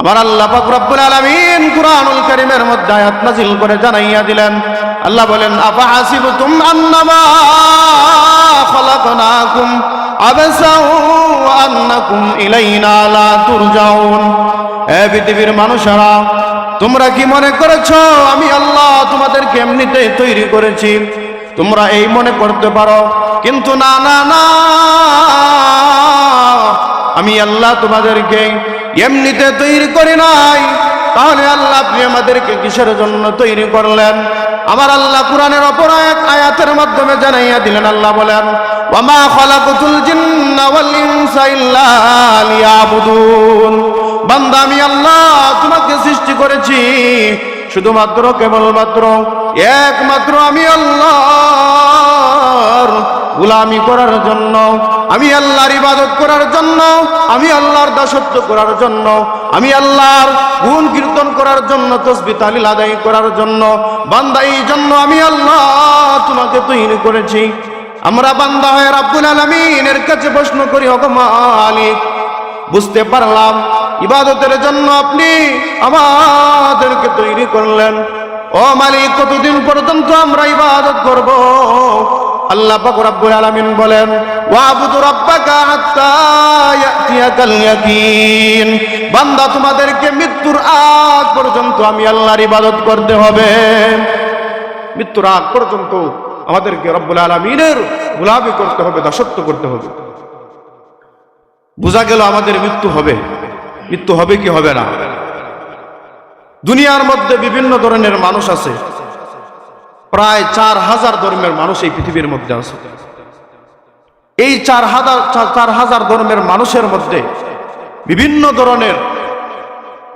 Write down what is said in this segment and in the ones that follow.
আমার আল্লাহ পাক রব্বুল আলামিন কুরআনুল কারীমের মধ্যে আয়াত নাযিল করে জানাইয়া দিলেন। আল্লাহ বলেন আফা হাসিবতুম আন্নামা খালাকনাকুম আবাসাও আন্নাকুম ইলাইনা লা তুরজাউন। এ পৃথিবীর মানুষেরা, তোমরা কি মনে করেছ, আমি আল্লাহ তোমাদেরকে এমনিতে তৈরি করেছি। তোমরা এই মনে করতে পারো, কিন্তু না না না আমি আল্লাহ তোমাদেরকে এমনিতে তৈরি করি নাই। তাহলে আল্লাহ আপনি আমাদেরকে কিসের জন্য তৈরি করলেন? আমার আল্লাহ কোরআনের অপর এক আয়াতের মাধ্যমে জানাইয়া দিলেন, আল্লাহ বলেন বান্দা, আমি আল্লাহ তোমাকে সৃষ্টি করেছি শুধুমাত্র কেবলমাত্র, একমাত্র আমি আল্লাহর গুলামি করার জন্য, আমি আল্লাহর ইবাদত করার জন্য, আমি আল্লাহর দাসত্ব করার জন্য, আমি আল্লাহর গুণ কীর্তন করার জন্য, তসবি তালিল আদায় করার জন্য, বান্দা, এই জন্য আমি আল্লাহ তোমাকে তৈরি করেছি। আমরা বান্দা হয়ে রাব্বুল আলামিনের কাছে প্রশ্ন করি মালিক, বুঝতে পারলাম, ইবাদতের জন্য আপনি আমাদেরকে তৈরি করলেন। ও মালিক, কতদিন পর্যন্ত আমরা ইবাদত করব? আল্লাহ পাক রব্বুল আলামিন বলেন, ওয়াবুদু রাব্বাকা হাত্তা ইয়াতিয়াকাল ইয়াকিন। বান্দা, তোমাদেরকে মৃত্যুর আগ পর্যন্ত আমি আল্লাহর ইবাদত করতে হবে। মৃত্যুর আগ পর্যন্ত আমাদেরকে রব্বুল আলামিনের গোলামি করতে হবে, দাসত্ব করতে হবে। বোঝা গেল আমাদের মৃত্যু হবে। মৃত্যু হবে কি হবে না? দুনিয়ার মধ্যে বিভিন্ন ধরনের মানুষ আছে। প্রায় চার হাজার ধর্মের মানুষ এই পৃথিবীর মধ্যে আছে। এই চার হাজার, চার- হাজার ধর্মের মানুষের মধ্যে বিভিন্ন ধরনের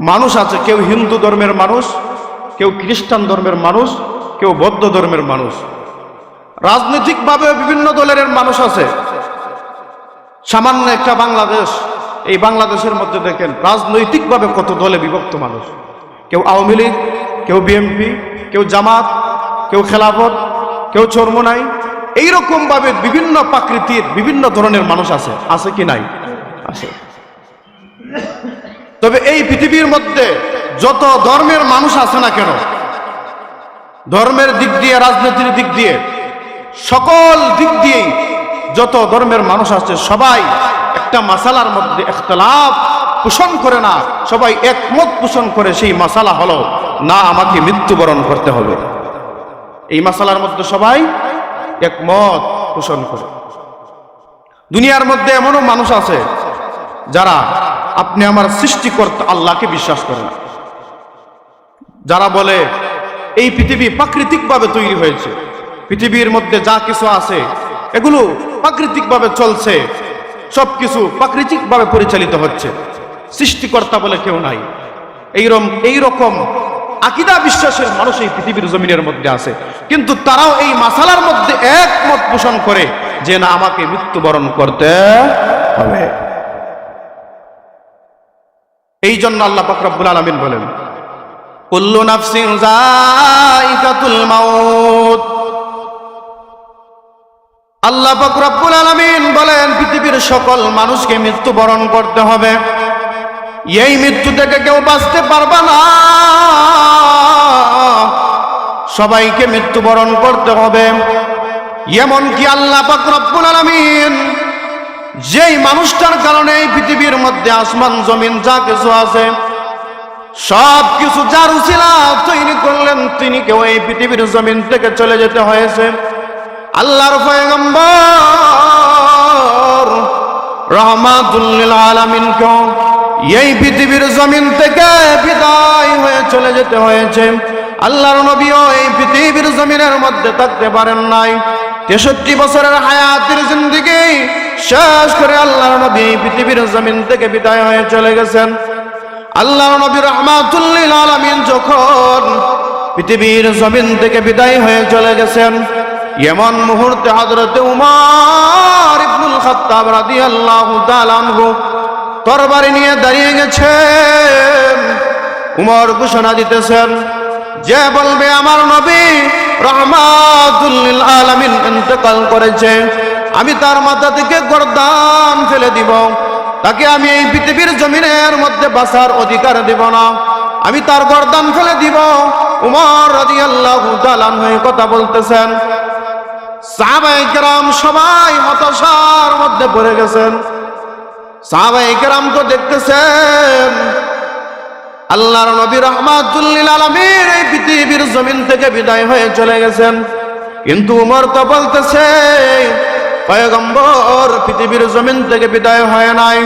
মানুষ আছে। কেউ হিন্দু ধর্মের মানুষ, কেউ খ্রিস্টান ধর্মের মানুষ, কেউ বৌদ্ধ ধর্মের মানুষ। রাজনৈতিকভাবে বিভিন্ন দলের মানুষ আছে। সামান্য একটা বাংলাদেশ, এই বাংলাদেশের মধ্যে দেখেন রাজনৈতিকভাবে কত দলে বিভক্ত মানুষ। কেউ আওয়ামী লীগ, কেউ বিএনপি, কেউ জামাত কেউ খেলাফত, কেউ চর্মনাই। এইরকম ভাবে বিভিন্ন প্রাকৃতির বিভিন্ন ধরনের মানুষ আছে। আছে কি নাই? আছে। তবে এই পৃথিবীর মধ্যে যত ধর্মের মানুষ আছে না কেন, ধর্মের দিক দিয়ে, রাজনীতির দিক দিয়ে, সকল দিক দিয়েই যত ধর্মের মানুষ আছে, সবাই একটা মাসালার মধ্যে একতলাপ পোষণ করে না, সবাই একমত পোষণ করে সেই মাসালা হলো, না আমাকে মৃত্যুবরণ করতে হবে। এই মাসালার মধ্যে সবাই একমত, পোষণ করে। দুনিয়ার মধ্যে এমনও মানুষ আছে যারা আপনি আমার সৃষ্টিকর্তা আল্লাহকে বিশ্বাস করেন যারা বলে, এই পৃথিবী প্রাকৃতিকভাবে তৈরি হয়েছে। পৃথিবীর মধ্যে যা কিছু আছে, এগুলো প্রাকৃতিকভাবে চলছে। সব সবকিছু প্রাকৃতিকভাবে পরিচালিত হচ্ছে। সৃষ্টিকর্তা বলে কেউ নাই। এইরকম এইরকম আকিদা বিশ্বাসের মানুষ এই পৃথিবীর জমিনের মধ্যে আছে। কিন্তু তারাও এই মাসালার মধ্যে একমত পোষণ করে যে না, আমাকে মৃত্যুবরণ করতে হবে। এই জন্য আল্লাহ পাক রব্বুল আলামিন বলেন, কুল্লু নাফসিন যায়িকাতুল মাউত। আল্লাহ পাক রব্বুল আলামিন বলেন, পৃথিবীর সকল মানুষকে মৃত্যুবরণ করতে হবে। এই মৃত্যু থেকে কেউ বাঁচতে পারবে না। সবাইকে মৃত্যুবরণ করতে হবে। এমন কি আল্লাহ পাক রব্বুল আলামিন যেই মানুষটার কারণে এই পৃথিবীর মধ্যে আসমান, জমিন যা কিছু আছে, সব কিছু যার উচিলা তৈরি করলেন, তিনি কেউ এই পৃথিবীর জমিন থেকে চলে যেতে হয়েছে। আল্লাহর পয়গম্বর রহমাতুল্লিল আলামিন কেউ এই পৃথিবীর জমিন থেকে বিদায় হয়ে চলে যেতে হয়েছে। আল্লাহর নবীও এই পৃথিবীর জমিনের মধ্যে থাকতে পারেন নাই। তেষট্টি বছরের হায়াতের জিন্দিগি শেষ করে আল্লাহর নবী পৃথিবীর জমিন থেকে বিদায় হয়ে চলে গেছেন। আল্লাহ নবী রহমাতুল্লিল আলামিন যখন পৃথিবীর জমিন থেকে বিদায় হয়ে চলে গেছেন, এমন মুহূর্তে হযরতে উমর ইবনুল খাত্তাব রাদিয়াল্লাহু তাআলা আনহু তরবারি নিয়ে দাঁড়িয়ে গেছে। উমর ঘোষণা দিতেছেন, যে বলবে আমার নবী ইন্তেকাল করেছে, আমি তার মাথা থেকে গরদান ফেলে দিব। তাকে আমি এই পৃথিবীর জমিনের মধ্যে বাসার অধিকার দিব না। আমি তার গরদান ফেলে দিব। উমর রাদিয়াল্লাহু তাআলা হয়ে কথা বলতেছেন। সবাই হতাশার মধ্যে পড়ে গেছেন। সাহাবাই কেরাম তো দেখতেছেন, আল্লাহর নবী রহমাতুল্লিল আলমীর এই পৃথিবীর জমিন থেকে বিদায় হয়ে চলে গেছেন। কিন্তু উমর তো বলতেছে, পয়গম্বর, পৃথিবীর জমিন থেকে বিদায় হয় নাই।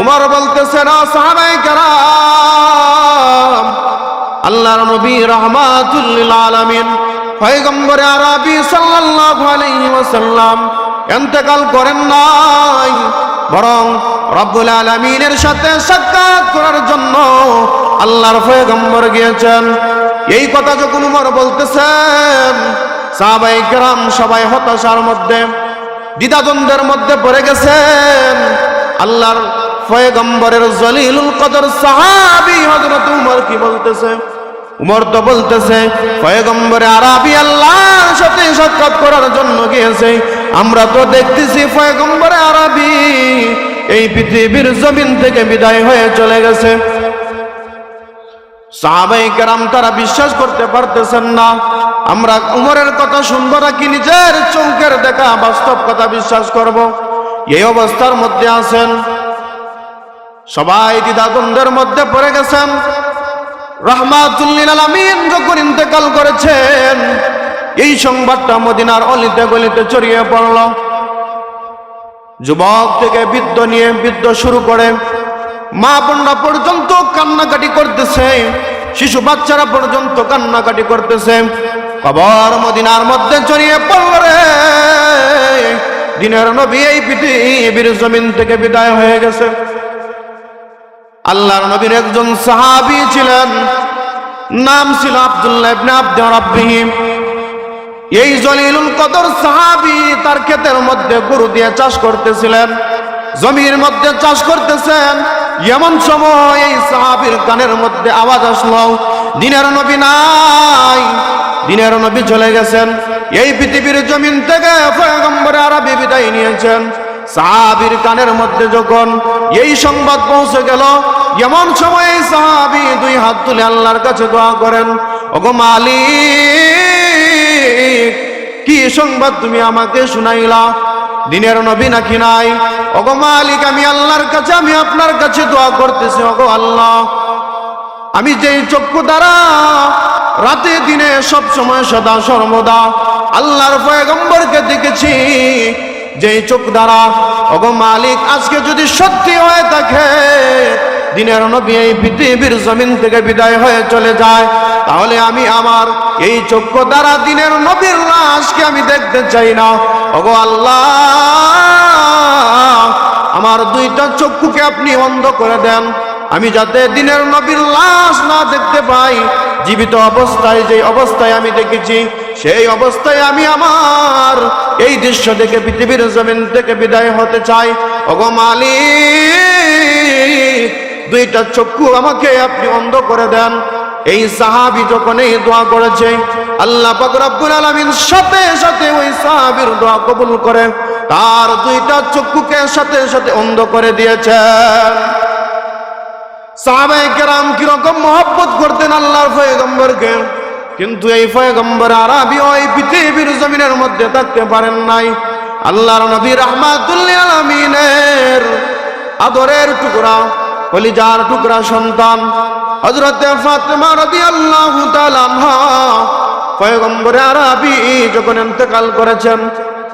উমর বলতেছে, না সাহাবাই কেরাম, আল্লাহর নবী রহমাতুল্লিল আলমিন পয়গম্বরে আরবি সাল্লাল্লাহু আলাইহি ওয়াসাল্লাম ইন্তেকাল করেন নাই। বরং রব্বুল আলামিনের সাথে সাক্ষাৎ করার জন্য আল্লাহর পয়গম্বর গিয়েছেন। এই কথা যখন উমর বলতেছেন সাহাবাই কেরাম সবাই হতাশার মধ্যে, দ্বিধাদ্বন্দ্বের মধ্যে পড়ে গেছেন। আল্লাহর পয়গম্বরের জলিলুল কদর সাহাবী হযরত উমর কি বলতেছে? উমর তো বলতেছে, পয়গম্বরে আরবি আল্লাহর সাথে সাক্ষাৎ করার জন্য গিয়েছে। আমরা তো দেখতেছি পয়গম্বরে আরবি। এই পৃথিবীর জমিন থেকে বিদায় হয়ে চলে গেছে। সাহাবাই তারা বিশ্বাস করতে পারতেছেন না। আমরা উমরের কথা শুনব নাকি নিজের চৌকের দেখা বাস্তব কথা বিশ্বাস করব। এই অবস্থার মধ্যে আছেন। সবাই দ্বিধাদ্বন্দ্বের মধ্যে পড়ে গেছেন। রহমাতুল্লিল আলামিন যখন ইন্তেকাল করেছেন এই সংবাদটা মদিনার অলিতে গলিতে ছড়িয়ে পড়ল। যুবক থেকে বৃদ্ধ নিয়ে বৃদ্ধ শুরু করে মা বোনরা পর্যন্ত কান্নাকাটি করতেছে, শিশু বাচ্চারা পর্যন্ত কান্নাকাটি করতেছে। কবর মদিনার মধ্যে ছড়িয়ে পড়ল রে। দিনের নবী এই পৃথিবীর জমিন থেকে বিদায় হয়ে গেছে। আল্লাহর নবীর একজন সাহাবি ছিলেন, নাম ছিল আব্দুল্লাহ ইবনে আব্দুর এই জলিলুল কদর সাহাবী তার ক্ষেতের মধ্যে গরু দিয়ে চাষ করতেছিলেন, জমির মধ্যে চাষ করতেছেন। এমন সময় এই সাহাবীর কানের মধ্যে আওয়াজ আসলো, দিনের নবী নাই, দিনের নবী চলে গেছেন। এই পৃথিবীর জমিন থেকে পয়গম্বরে আরবি বিদায় নিয়েছেন। সাহাবির কানের মধ্যে যখন এই সংবাদ পৌঁছে গেল, এমন সময় সাহাবি দুই হাত তুলে আল্লাহর কাছে দোয়া করেন, ওগো মালিক কি সংবাদ তুমি আমাকে শুনাইলা? দিনের নবী নাকি নাই? ওগো মালিক, আমি আল্লাহর কাছে, আমি আপনার কাছে দোয়া করতেছি, ওগো আল্লাহ। আমি যেই চক্ষু দ্বারা রাতে, দিনে, সব সময় সদা, সর্বদা আল্লাহর পয়গম্বরকে দেখেছি, যেই চোখ দ্বারা, ওগো মালিক, আজকে যদি সত্যি হয়ে থাকে দিনের নবী এই পৃথিবীর জমিন থেকে বিদায় হয়ে চলে যায়। তাহলে আমি আমার এই চক্ষু দ্বারা দিনের নবীর লাশকে আমি দেখতে চাই না। ওগো আল্লাহ, আমার দুইটা চক্ষুকে আপনি অন্ধ করে দেন। আমি যাতে দিনের নবীর লাশ না দেখতে পাই, জীবিত অবস্থায় যে অবস্থায় আমি দেখেছি, সেই অবস্থায় আমি আমার এই দৃশ্য দেখে পৃথিবীর জমিন থেকে বিদায় হতে চাই। ওগো মালিক দুইটা চক্ষু আমাকে আপনি অন্ধ করে দেন। এই সাহাবি যখন এই দোয়া করেছে, আল্লাহ রব্বুল আলামিন সাথে সাথে ওই সাহাবীর দোয়া কবুল করে, তার দুইটা চক্ষুকে সাথে সাথে অন্ধ করে দিয়েছেন সাহাবাই কেরাম কীরকম মহব্বত করতেন আল্লাহর পয়গম্বরকে, কিন্তু এই পয়গম্বর আরবি ওই পৃথিবীর জমিনের মধ্যে থাকতে পারেন নাই। আল্লাহর নবী রহমাতুল্লিল আলমিনের আদরের টুকরা কলিজার টুকরা সন্তান। হজরতে ফাতেমা তাআলা আনহা পয়গম্বরে আরবি যখন ইন্তেকাল করেছেন,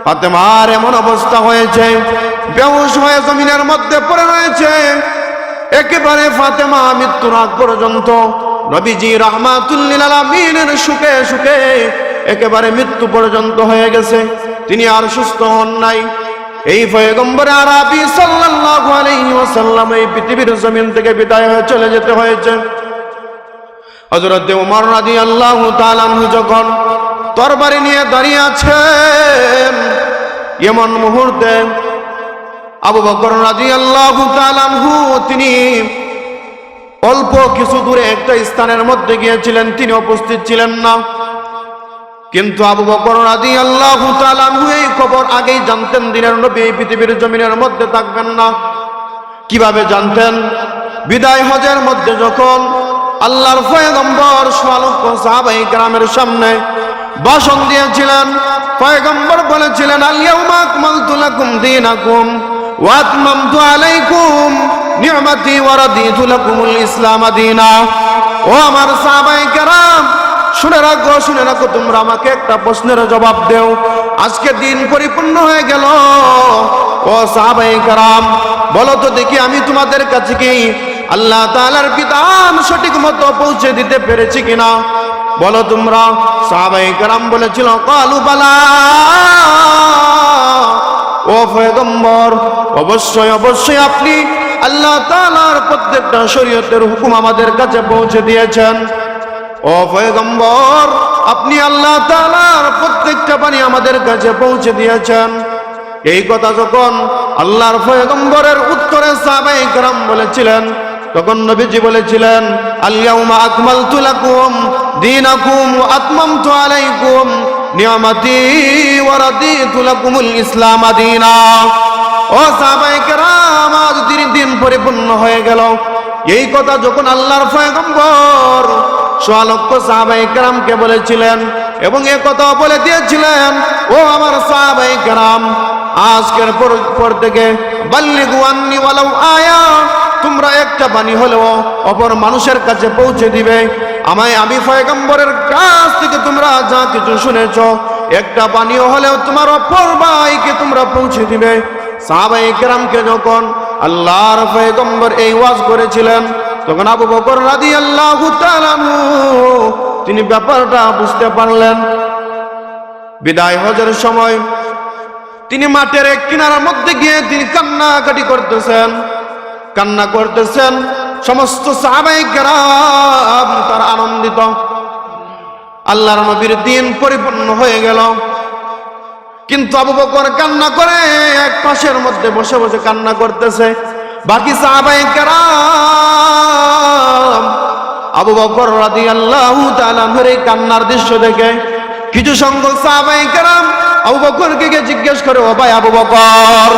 ফাতেমার এমন অবস্থা হয়েছে, বেহুশ হয়ে জমিনের মধ্যে পড়ে রয়েছে। একেবারে ফাতেমা মৃত্যুর আগ পর্যন্ত নবীজি রহমাতুল্লিল আলামিনের সুখে সুখে একেবারে মৃত্যু পর্যন্ত হয়ে গেছে। তিনি আর সুস্থ হন নাই। এই পয়গম্বরে আরবি সাল্লাল্লাহু আলাইহি ওয়াসাল্লাম এই পৃথিবীর জমিন থেকে বিদায় হয়ে চলে যেতে হয়েছে। হযরত ওমর রাদিয়াল্লাহু তাআলা যখন তরবারি নিয়ে দাঁড়িয়ে আছেন, এমন মুহূর্তে আবু বকর রাদিয়াল্লাহু তাআলা তিনি অল্প কিছু দূরে একটা স্থানের মধ্যে গিয়েছিলেন, তিনি উপস্থিত ছিলেন না। কিন্তু আবু বকর রাদিয়াল্লাহু আল্লাহ এই খবর আগেই জানতেন, দিনের নবী এই পৃথিবীর জমিনের মধ্যে থাকবেন না। কীভাবে জানতেন? বিদায় হজের মধ্যে যখন আল্লাহর ফয়েগম্বর সাহাবাই গ্রামের সামনে ভাষণ দিয়েছিলেন, পয়গম্বর বলেছিলেন আলিয়াউমা আলাইকুম ইসলাম দীনা। ও আমার সাহাবাই কেরাম শুনে রাখো শুনে রাখো, তোমরা আমাকে একটা প্রশ্নের জবাব দেও। আজকে দিন পরিপূর্ণ হয়ে গেল। ও সাহাবাই কারাম, বলো তো দেখি আমি তোমাদের কাছে কি আল্লাহ তালার বিধান সঠিক মতো পৌঁছে দিতে পেরেছি কিনা? বলো তোমরা সাহাবাই কারাম বলেছিল, কালু বালা, ও পয়গম্বর, অবশ্যই অবশ্যই আপনি আল্লাহ তালার প্রত্যেকটা শরীয়তের হুকুম আমাদের কাছে পৌঁছে দিয়েছেন। ও পয়গম্বর, আপনি আল্লাহ তালার প্রত্যেকটা পানি আমাদের কাছে পৌঁছে দিয়েছেন। এই কথা যখন আল্লাহর পয়গম্বরের উত্তরে সাবাই গ্রাম বলেছিলেন, তখন নবীজি বলেছিলেন তুলাকুম দিন। আকুম ইসলাম আজ দিন পরিপূর্ণ হয়ে গেল। এই কথা যখন আল্লাহর পয়গম্বর সোয়ালক্ষ সাহাবাই কেরামকে বলেছিলেন এবং এ কথা বলে দিয়েছিলেন, ও আমার সাহাবাই কেরাম, আজকের পর থেকে বাল্লিগু আন্নি আয়া, তোমরা একটা বাণী হলেও অপর মানুষের কাছে পৌঁছে দিবে। আমায়, আমি পয়গম্বরের কাছ থেকে তোমরা যা কিছু শুনেছ, একটা বাণীও হলেও তোমার অপর ভাইকে তোমরা পৌঁছে দিবে। সাহাবাই কেরামকে যখন আল্লাহর পয়গম্বর এই ওয়াজ করেছিলেন তখন আবু বকর রাদি আল্লাহ তিনি ব্যাপারটা বুঝতে পারলেন। বিদায় হজের সময় তিনি মাঠের এক কিনারার মধ্যে গিয়ে তিনি কান্নাকাটি করতেছেন। কান্না করতেছেন, সমস্ত তার আনন্দিত। আল্লাহর নবীর দিন পরিপূর্ণ হয়ে গেল। কিন্তু আবু বকর কান্না করে এক পাশের মধ্যে বসে বসে কান্না করতেছে। বাকি সাহাবাই কেরাম আবু বকর রাদিয়াল্লাহু তাআলা এই কান্নার দৃশ্য দেখে কিছু সংখ্যক সাহাবাই কেরাম আবু বকরকে গিয়ে জিজ্ঞেস করে, ও ভাই আবু বকর,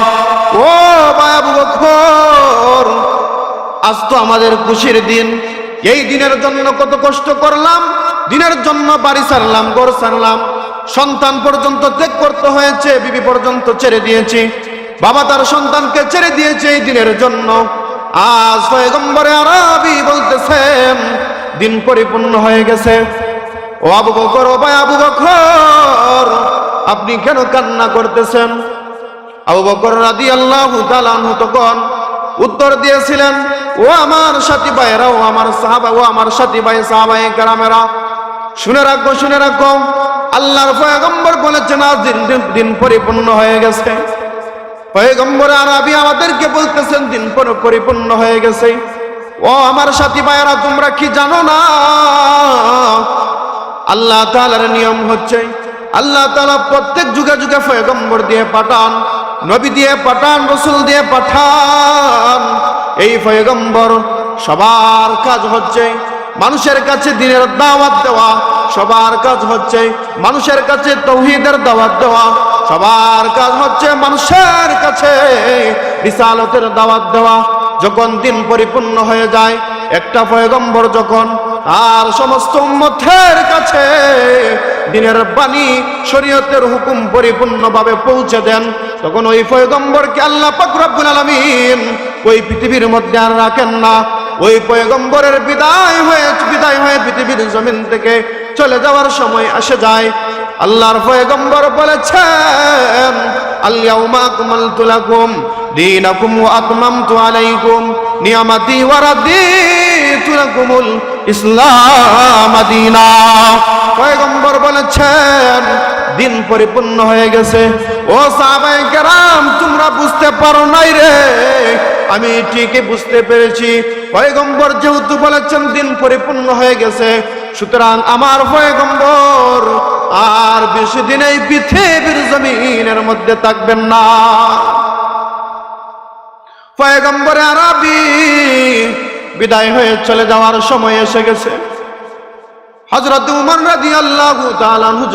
ও ভাই আবু বকর, আজ তো আমাদের খুশির দিন। এই দিনের জন্য কত কষ্ট করলাম, দিনের জন্য বাড়ি ছাড়লাম, ঘর ছাড়লাম, সন্তান পর্যন্ত ত্যাগ করতে হয়েছে, বিবি পর্যন্ত ছেড়ে দিয়েছি। বাবা তার সন্তানকে ছেড়ে দিয়েছে এই দিনের জন্য। আজ পয়গম্বরে আরবি বলতেছেন দিন পরিপূর্ণ হয়ে গেছে। ও আবু বকর, ও ভাই আবু বকর, আপনি কেন কান্না করতেছেন? আবু বকর রাদি আল্লাহ তখন উত্তর দিয়েছিলেন, ও আমার সাথী ভাইয়েরা, ও আমার সাহাবা, ও আমার সাথী ভাই সাহাবাই গ্রামেরা শুনে রাখো শুনে রাখো। আল্লাহর পয়গম্বর বলেছেন, আজ দিন দিন- দিন পরিপূর্ণ হয়ে গেছে। পয়গম্বর আরবি আমাদেরকে বলতেছেন, দিন পর- পরিপূর্ণ হয়ে গেছে। ও আমার সাথী ভাইয়েরা, তোমরা কি জানো না? আল্লাহ তাআলার নিয়ম হচ্ছে, আল্লাহ তাআলা প্রত্যেক যুগে যুগে পয়গম্বর দিয়ে পাঠান, নবী দিয়ে পাঠান, রসুল দিয়ে পাঠান। এই পয়গম্বর সবার কাজ হচ্ছে মানুষের কাছে দিনের দাওয়াত দেওয়া, সবার কাজ হচ্ছে মানুষের কাছে তৌহিদের দাওয়াত দেওয়া। সবার কাজ হচ্ছে মানুষের কাছে। বিশালতের দাওয়াত দেওয়া যখন দিন পরিপূর্ণ হয়ে যায়, একটা পয়গম্বর যখন আর সমস্ত উম্মতের কাছে দিনের বাণী শরীয়তের হুকুম পরিপূর্ণভাবে পৌঁছে দেন, তখন ওই পয়গম্বরকে আল্লাহ পাক রব্বুল আলামিন ওই পৃথিবীর মধ্যে আর রাখেন না। ওই পয়গম্বরের বিদায় হয়ে বিদায় হয়ে পৃথিবীর জমিন থেকে চলে যাওয়ার সময় আসে যায়। আল্লাহর পয়গম্বর বলেছেন আল্লাহুম্মা আকমালতু লাকুম, দীনাকুম ওয়া আতমামতু আলাইকুম, নিয়ামাতি ওয়া রাদিতু লাকুমুল ইসলাম দীনা। পয়গম্বর বলেছেন, দিন পরিপূর্ণ হয়ে গেছে। ও সাহাবায়ে কেরাম, তোমরা বুঝতে পারো নাই রে। আমি ঠিকই বুঝতে পেরেছি। পয়গম্বর যেহেতু বলেছেন, দিন পরিপূর্ণ হয়ে গেছে। সুতরাং আমার পয়গম্বর আর বেশি দিন এই পৃথিবীর জমিনের মধ্যে থাকবেন না। পয়গম্বরে আরবি বিদায় হয়ে চলে যাওয়ার সময় এসে গেছে। হজরত উমর রাজি আল্লাহ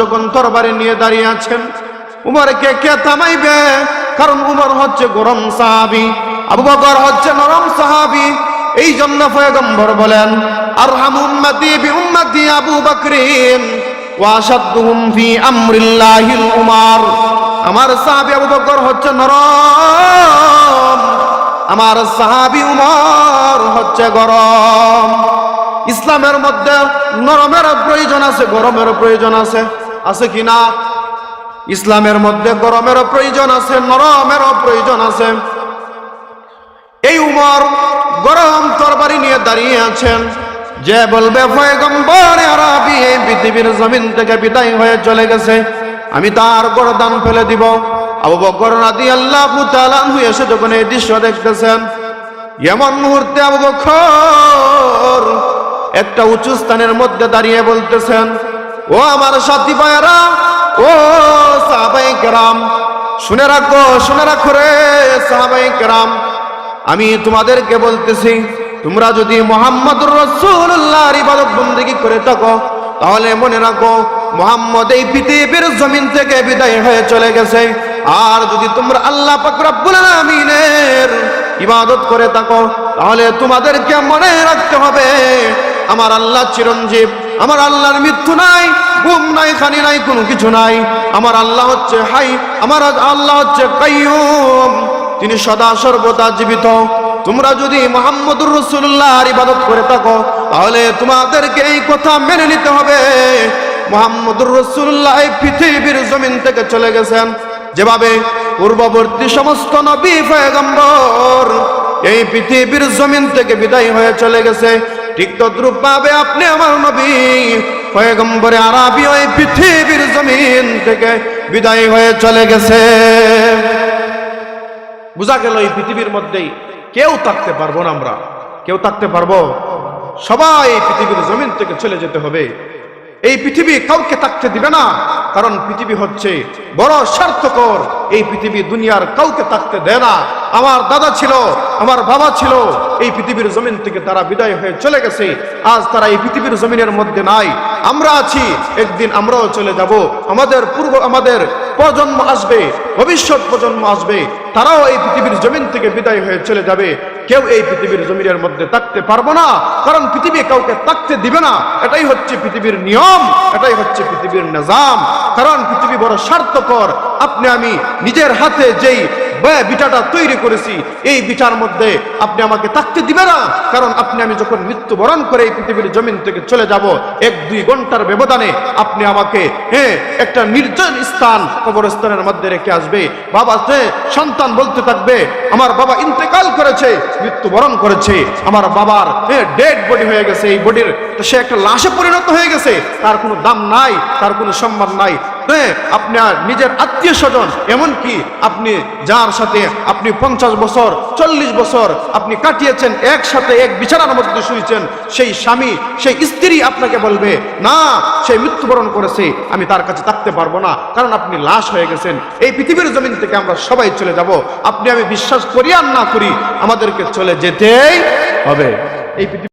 যখন তরবারি নিয়ে দাঁড়িয়ে আছেন উমরকে কে থামাইবে? কারণ উমর হচ্ছে গরম সাহাবি, আবু বকর হচ্ছে নরম সাহাবি। এই জন্য পয়গম্বর বলেন, আরহাম উম্মতি বি আবু বকরিন ওয়াশাদ্দুহুম ফি আমরিল্লাহিল উমার। আমার সাহাবী আবু হচ্ছে নরম। আমার সাহাবী উমর হচ্ছে গরম। ইসলামের মধ্যে নরমের প্রয়োজন আছে, গরমের প্রয়োজন আছে। আছে কি না? ইসলামের মধ্যে গরমের প্রয়োজন আছে, নরমের প্রয়োজন আছে। এই উমর গরম তরবারি নিয়ে দাঁড়িয়ে আছেন। যে বলবে এই পৃথিবীর জমিন থেকে বিদায় হয়ে চলে গেছে। আমি তার গরদান ফেলে দিব। আবু বকর তাআলা আনহু এসে যখন এই দৃশ্য দেখতেছেন, এমন মুহূর্তে আবু বকর একটা উঁচু স্থানের মধ্যে দাঁড়িয়ে বলতেছেন, ও আমার সাথী ভাইয়েরা, ও সাহাবাই কেরাম, শুনে রাখো শুনে রাখো রে সাহাবাই কেরাম। আমি তোমাদেরকে বলতেছি তোমরা যদি মোহাম্মদুর রসুল্লাহর ইবাদত বন্দেগি করে থাকো, তাহলে মনে রাখো, মোহাম্মদ এই পৃথিবীর জমিন থেকে বিদায় হয়ে চলে গেছে। আর যদি তোমরা আল্লাহ পাক রব্বুল ইবাদত করে থাকো, তাহলে তোমাদেরকে মনে রাখতে হবে, আমার আল্লাহ চিরঞ্জীব, আমার আল্লাহর মৃত্যু নাই, ঘুম নাই, খানি নাই, কোনো কিছু নাই। আমার আল্লাহ হচ্ছে হাই, আমার আল্লাহ হচ্ছে কাইয়ুম। তিনি সদা সর্বদা জীবিত। তোমরা যদি মোহাম্মদুর রসুল্লাহর ইবাদত করে থাকো, তাহলে তোমাদেরকে এই কথা মেনে নিতে হবে। মোহাম্মদুর রসুল্লাহ পৃথিবীর জমিন থেকে চলে গেছেন। যেভাবে পূর্ববর্তী সমস্ত নবী পয়গম্বর এই পৃথিবীর জমিন থেকে বিদায় হয়ে চলে গেছে। ঠিক তদ্রুপ পাবে আপনি আমার নবী পয়গম্বরে আরবি ওই পৃথিবীর জমিন থেকে বিদায় হয়ে চলে গেছে। বোঝা গেল এই পৃথিবীর মধ্যেই কেউ থাকতে পারব না আমরা। কেউ থাকতে পারব? সবাই এই পৃথিবীর জমিন থেকে চলে যেতে হবে। এই পৃথিবী কাউকে থাকতে দিবে না, কারণ পৃথিবী হচ্ছে বড় স্বার্থকর এই পৃথিবী দুনিয়ার কাউকে থাকতে দেয় না। আমার দাদা ছিল, আমার বাবা ছিল, এই পৃথিবীর জমিন থেকে তারা বিদায় হয়ে চলে গেছে। আজ তারা এই পৃথিবীর জমিনের মধ্যে নাই। আমরা আছি, একদিন আমরাও চলে যাব। আমাদের পূর্ব, আমাদের প্রজন্ম আসবে, ভবিষ্যৎ প্রজন্ম আসবে। তারাও এই পৃথিবীর জমিন থেকে বিদায় হয়ে চলে যাবে। কেউ এই পৃথিবীর জমিনের মধ্যে থাকতে পারব না, কারণ পৃথিবী কাউকে থাকতে দিবে না। এটাই হচ্ছে পৃথিবীর নিয়ম, এটাই হচ্ছে পৃথিবীর নিজাম। কারণ পৃথিবী বড় স্বার্থকর আপনি, আমি নিজের হাতে যেই বিটাটা তৈরি করেছি। এই বিটার মধ্যে আপনি আমাকে থাকতে দিবে না, কারণ আপনি আমি যখন মৃত্যুবরণ করে এই পৃথিবীর জমিন থেকে চলে যাব, এক দুই ঘণ্টার ব্যবধানে আপনি আমাকে হ্যাঁ একটা নির্জন স্থান, কবরস্থানের মধ্যে রেখে আসবে। বাবা সে সন্তান বলতে থাকবে, আমার বাবা ইন্তেকাল করেছে, মৃত্যুবরণ করেছে। আমার বাবার ডেড বডি হয়ে গেছে। এই বডির সে একটা লাশে পরিণত হয়ে গেছে। তার কোনো দাম নাই, তার কোনো সম্মান নাই। হ্যাঁ আপনার নিজের আত্মীয় স্বজন, এমনকি আপনি যার সাথে আপনি পঞ্চাশ বছর, চল্লিশ বছর আপনি কাটিয়েছেন, একসাথে এক বিছানার মধ্যে শুয়েছেন, সেই স্বামী, সেই স্ত্রী আপনাকে বলবে, না সেই মৃত্যুবরণ করেছে, আমি তার কাছে থাকতে পারব না, কারণ আপনি লাশ হয়ে গেছেন। এই পৃথিবীর জমিন থেকে আমরা সবাই চলে যাব। আপনি, আমি বিশ্বাস করি আর না করি, আমাদেরকে চলে যেতেই হবে। এই পৃথিবী